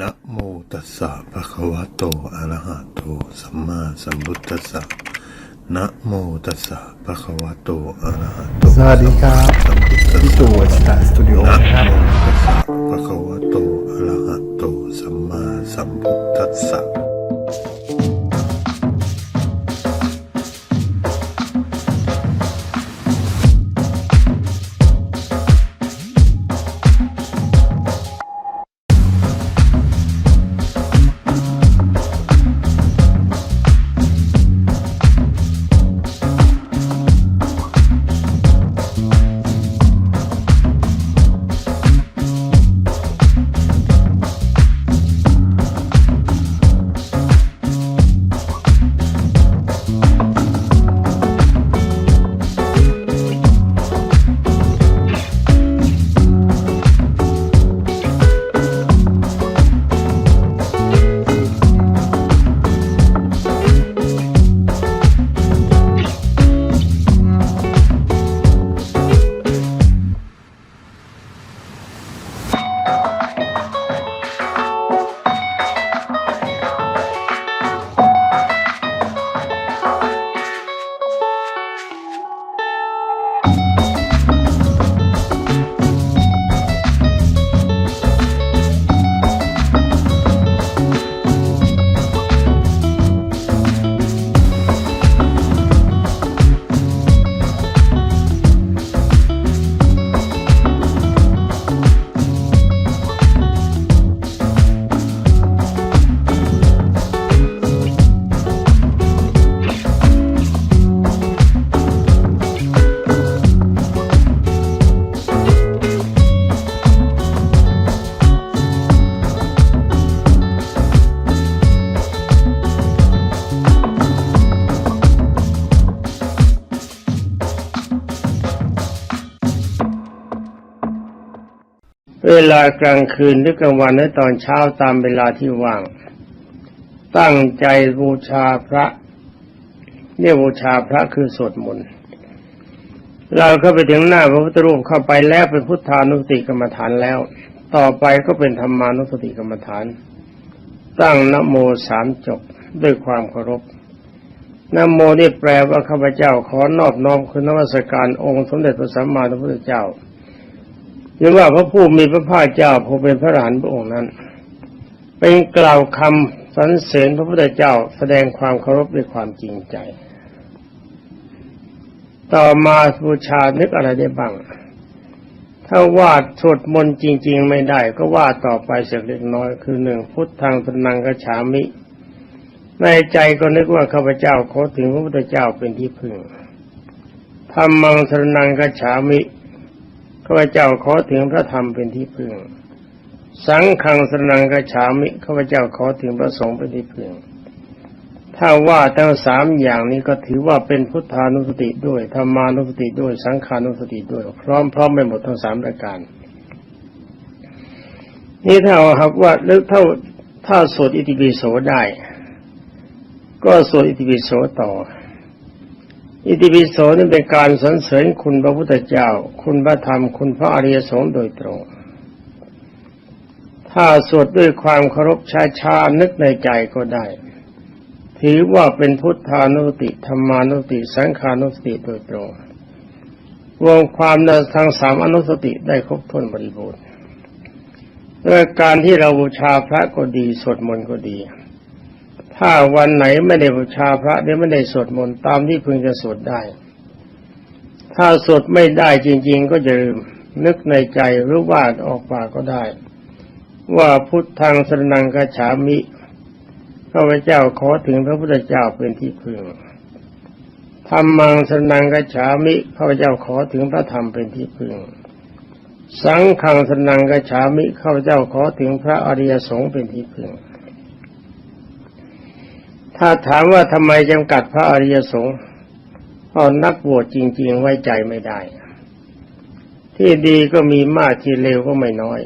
นะโมตัสสะภะคะวะโตอะระหะโตสัมมาสัมพุทธัสสะนะโมตัสสะภะคะวะโตอะระหะโตสวัสดีครับสัมมาสัมพุทธัสพี่สะตู่สตาร์สตูดิโอนะนะครับโมตัสสะภะคะวะโตอะระหะโตสัมมาสัมพุทธัสสะ ลากลางคืนหรือกลางวันหรือตอนเช้าตามเวลาที่ว่าง ตั้งใจบูชาพระเรียบูชาพระคือสวดมนต์เราเข้าไปถึงหน้าพระพุทธรูปเข้าไปแล้วเป็นพุทธานุสติกรรมฐานแล้ว ต่อไปก็เป็นธรรมานุสติกรรมฐาน ตั้งนโมสามจบด้วยความเคารพนโมนี่แปลว่าข้าพเจ้าขอนอบน้อมคุณนวัสการองค์สมเด็จพระสัมมาสัมพุทธเจ้า หรือว่าพระผู้มีพระภาคเจ้าผู้เป็นพระอรหันพระองค์นั้น เป็นกล่าวคำสรรเสริญพระพุทธเจ้าแสดงความเคารพด้วยความจริงใจ ต่อมาบูชานึกอะไรได้บ้าง ถ้าวาดสวดมนต์จริง ๆ ไม่ได้ ก็วาดต่อไปสักเล็กน้อยคือหนึ่งพุทธังตนังกระฉามิในใจก็นึกว่าข้าพเจ้าขอถึงพระพุทธเจ้าเป็นที่พึ่งธรรมังสนังกระฉามิ ข้าพเจ้าขอถึงพระธรรมเป็นที่พึ่ง สังฆังสนังกระฉามิข้าพเจ้าขอถึงพระสงฆ์เป็นที่พึ่ง ถ้าว่าทั้งสามอย่างนี้ก็ถือว่าเป็นพุทธานุสติด้วยธรรมานุสติด้วย สังขานุสติด้วย พร้อมพร้อมไปหมดทั้งสามรายการ นี่ถ้าหากว่าหรือถ้าถ้าสวดอิติปิโสได้ ก็สวดอิติปิโสต่อ อิติปิโสนี่เป็นการสรรเสริญคุณพระพุทธเจ้า คุณพระธรรม คุณพระอริยสงฆ์โดยตรง ถ้าสวดด้วยความเคารพช้านึกในใจก็ได้ ถือว่าเป็นพุทธานุสติธรรมานุสติ สังขานุสติโดยตรง รวมความในทางสามอนุสติได้ครบถ้วนบริบูรณ์ด้วยการที่เราบูชาพระก็ดี สวดมนต์ก็ดี ถ้าวันไหนไม่ได้บูชาพระหรือไม่ได้สวดมนต์ตามที่พึงจะสวดได้ ถ้าสวดไม่ได้จริง ๆ ก็จะลืมนึกในใจหรือวาดออกปากก็ได้ ว่าพุทธังสนังกฉามิข้าพเจ้าขอถึงพระพุทธเจ้าเป็นที่พึงธรรมังสนังกฉามิข้าพเจ้าขอถึงพระธรรมเป็นที่พึง สังฆังสนังกฉามิข้าพเจ้าขอถึงพระอริยสงฆ์เป็นที่พึง ถ้าถามว่าทำไมจำกัดพระอริยสงฆ์เพรานักบวชจริง ๆ ไว้ใจไม่ได้ ที่ดีก็มีมากที่เลวก็ไม่น้อย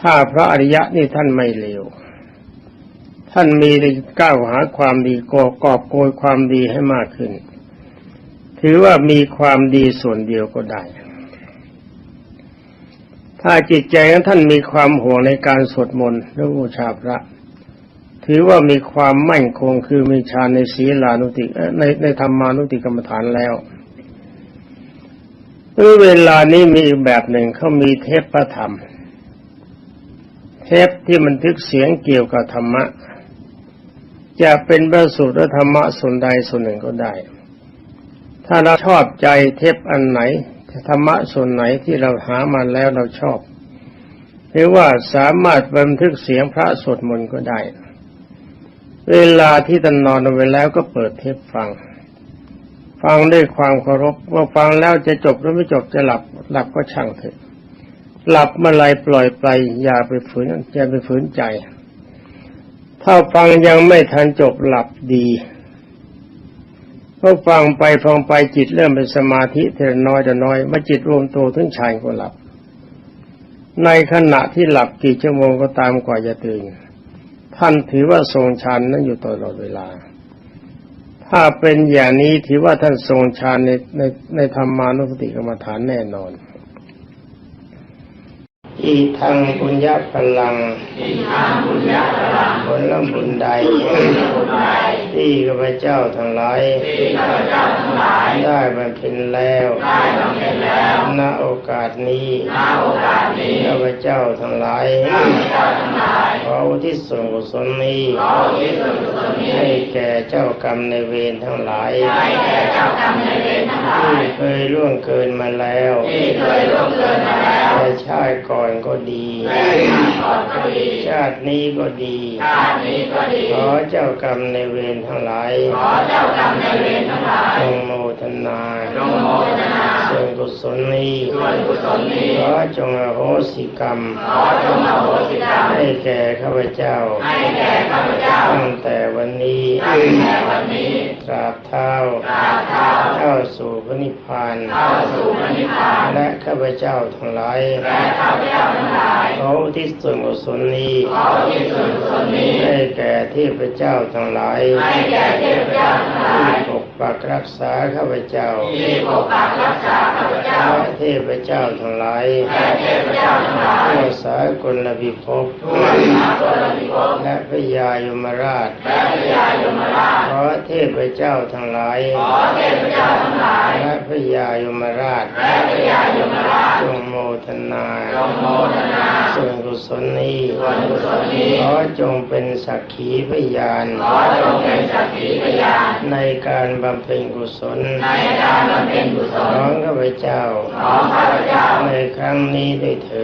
ถ้าพระอริยะนี่ท่านไม่เลวท่านมีก้าวหาความดีก่อกอบโกยความดีให้มากขึ้น ถือว่ามีความดีส่วนเดียวก็ได้ ถ้าจิตใจของท่านมีความห่วงในการสวดมนต์หรือบูชาพระ ถือว่ามีความมั่นคงคือมีฌานในศีลานุติในในธรรมานุติกรรมฐานแล้วเวลานี้มีอีกแบบหนึ่งเขามีเทปประธรรม เทปที่บันทึกเสียงเกี่ยวกับธรรมะ จะเป็นพระสูตรธรรมะส่วนใดส่วนหนึ่งก็ได้ ถ้าเราชอบใจเทปอันไหนธรรมะส่วนไหนที่เราหามาแล้วเราชอบ หรือว่าสามารถบันทึกเสียงพระสวดมนต์ก็ได้ เวลาที่ท่านนอนลงไปแล้วก็เปิดเทปฟัง ฟังด้วยความเคารพว่าฟังแล้วจะจบหรือไม่จบจะหลับ หลับก็ช่างเถอะ หลับเมื่อไรปล่อยไป อย่าไปฝืนอย่าไปฝืนใจ ถ้าฟังยังไม่ทันจบหลับดีพอฟังไปฟังไปจิตเริ่มเป็นสมาธิเทละน้อยแต่น้อยเมื่อจิตรวมตัวถึงฌานก็หลับ ในขณะที่หลับกี่ชั่วโมงก็ตามกว่าจะตื่น ท่านถือว่าทรงฌานนั้นอยู่ตลอดเวลา ถ้าเป็นอย่างนี้ถือว่าท่านทรงฌานในในในธรรมานุสติกรรมฐานแน่นอน อีทางบุญญาพลังผลละบุญใด ที่ข้าพเจ้าทั้งหลาย ได้บำเพ็ญแล้วณโอกาสนี้ข้าพเจ้าทั้งหลายขออุที่ส่วนกุศลนี้ให้แก่เจ้ากรรมในายเวรทั้งหลายที่เคยล่วงเกินมาแล้วแต่ชาติก่อนก็ดีชาตินี้ก็ดีขอเจ้ากรรมในายเวรทั้งหลายจงโมทนาส่วน กุศลนี้ขอจงอโหสิกรรมให้แก่ข้าพเจ้า ตั้งแต่วันนี้ตราบเท่าเข้าสู่พระนิพพานและข้าพเจ้าทั้งหลายขออุที่ส่วนกุศลนี้ให้แก่เทพเจ้าทั้งหลายที่ ปกปักรักษาข้าพเจ้าและเทพเจ้าทั้งหลายทั่ วสากลพิภพและพระยายมราช ขอเทพเจ้าทั้งหลาย และพระยายมราชจงโมทนาส่วนกุศลนี้ ขอจงเป็นสักขีพยาน ในการบำเพ็ญกุศลของข้าพเจ้า ในครั้งนี้ด้วยเถิด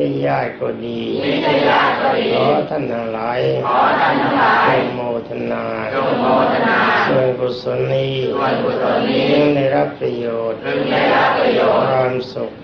มิใช่ญาติก็ดีขอท่านทั้งหลายจงโมทนาส่วนกุศลนี้ยังได้รับประโยชน์ความสุข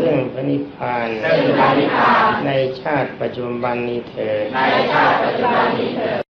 ซึ่งพระนิพพานในชาติปัจจุบันนี้เถิด